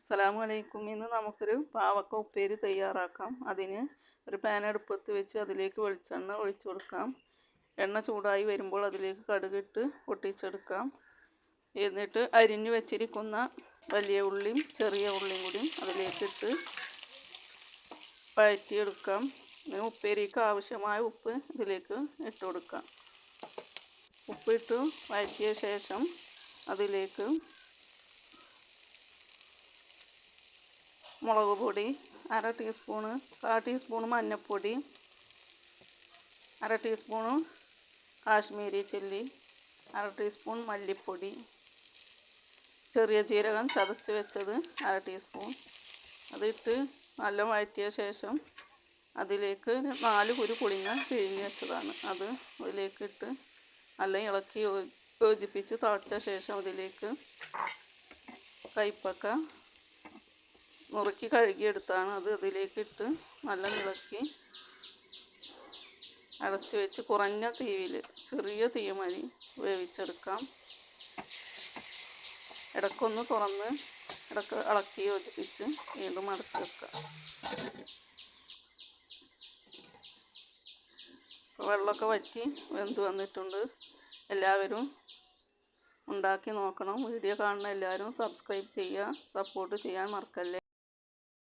അസ്സലാമു അലൈക്കും ഇന്ന് നമുക്കൊരു പാവക്ക ഉപ്പേരി തയ്യാറാക്കാം. അതിന് ഒരു പാൻ അടുപ്പത്ത് വെച്ച് അതിലേക്ക് വെളിച്ചെണ്ണ ഒഴിച്ചു കൊടുക്കാം. എണ്ണ ചൂടായി വരുമ്പോൾ അതിലേക്ക് കടുകിട്ട് പൊട്ടിച്ചെടുക്കാം. എന്നിട്ട് അരിഞ്ഞു വെച്ചിരിക്കുന്ന വലിയ ഉള്ളിയും ചെറിയ ഉള്ളിയും കൂടി അതിലേക്കിട്ട് വഴറ്റിയെടുക്കാം. പിന്നെ ഉപ്പേരിക്ക് ആവശ്യമായ ഉപ്പ് ഇതിലേക്ക് ഇട്ട് കൊടുക്കാം. ഉപ്പിട്ട് വഴറ്റിയ ശേഷം അതിലേക്ക് മുളക് പൊടി അര ടീസ്പൂണ് കാ ടീസ്പൂണ് മഞ്ഞൾപ്പൊടി അര ടീസ്പൂണ് കാശ്മീരി ചില്ലി അര ടീസ്പൂൺ മല്ലിപ്പൊടി ചെറിയ ജീരകം ചതച്ച് വെച്ചത് അര ടീസ്പൂൺ അതിട്ട് നല്ല വഴറ്റിയ ശേഷം അതിലേക്ക് നാല് കുരു പുളിങ്ങ പിഴിഞ്ഞ് വെച്ചതാണ്. അത് അതിലേക്ക് ഇട്ട് നല്ല ഇളക്കി യോജിപ്പിച്ച് തിളച്ച ശേഷം അതിലേക്ക് കൈപ്പക്ക നുറുക്കി കഴുകിയെടുത്താണ് അത് അതിലേക്കിട്ട് നല്ല ഇളക്കി അടച്ചു വെച്ച് കുറഞ്ഞ തീയിൽ ചെറിയ തീ മതി വേവിച്ചെടുക്കാം. ഇടക്കൊന്ന് തുറന്ന് ഇടയ്ക്ക് ഇളക്കി യോജിപ്പിച്ച് വീണ്ടും അടച്ചു വെക്കാം വെള്ളമൊക്കെ വറ്റി വെന്ത് വന്നിട്ടുണ്ട്. എല്ലാവരും ഉണ്ടാക്കി നോക്കണം. വീഡിയോ കാണുന്ന എല്ലാവരും സബ്സ്ക്രൈബ് ചെയ്യുക സപ്പോർട്ട് ചെയ്യാൻ മറക്കല്ലേ?